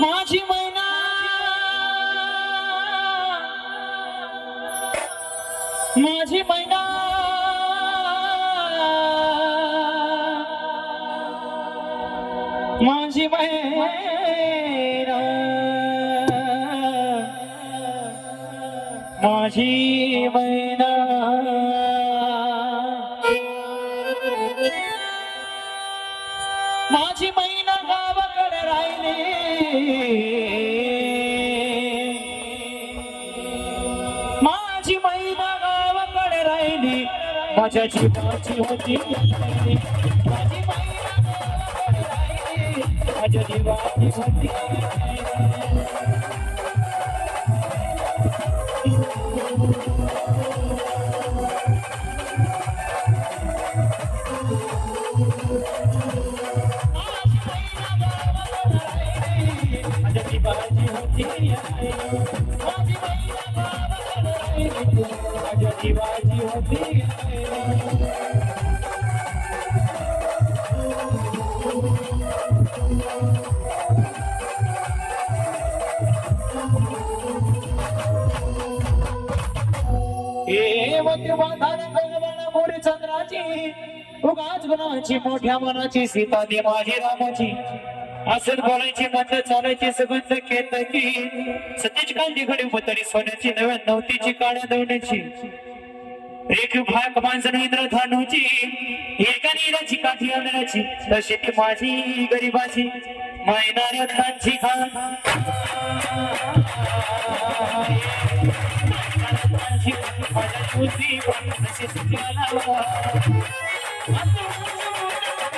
माझी मैना. माझी मैना. माझी मैना. माझी मैना. माझी मैना. राहिली. माझी मैना गावाकडे राहिली. माझ्या जीवाची होती. माझी माझ्या जीवाची होती Thank you. माझ्या जीवाची होती चंद्राची उगाच गुणाची मोठ्या मनाची सीता दे माझी रामाची. असं बोलायची मत चालायची सबंध केत की सतीच कांदी घडी मतरी सोन्याची नव्या नवतीची काळ्या दवण्याची एक भाग माणसं इंद्रधानूची एका नीराची काठी आंधळाची. तशी ती माझी गरीबाची मैना रत्नाची खान माझ्या तुझी तशी सुखाला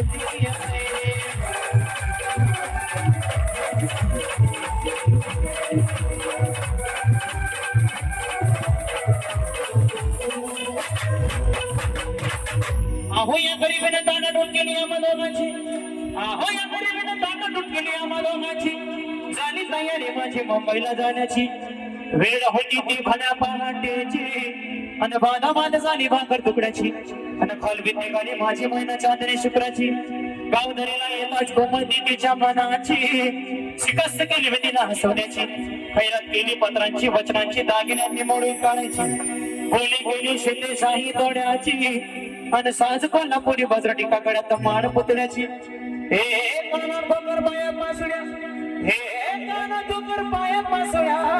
अहो या गरीबीने दाना डोल केली आम्हा दोघांची. अहो या गरीबीने दाना डोल केली आम्हा दोघांची. झाली तयारी माझी मुंबईला जाण्याची. वेळ होती ती भल्या पहाटेची आणि बाधा बाध झाली भाकर तुकड्याची. आणि खालबी निघाली माझी महिना चांदणी शुक्राची. गाव धरेला येताच गोमती तिच्या मनाची शिकस्त केली होती तिला हसवण्याची. खैरात केली पत्रांची वचनांची दागिन्यांनी मोडून काढायची. बोली बोली शेते शाही तोड्याची. आणि साज कोल्हापुरी टीका काकड्यात माड पुतण्याची. हे काना पाया पासुड्या. हे काना डोकर पाया पासुड्या.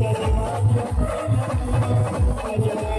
Thank you.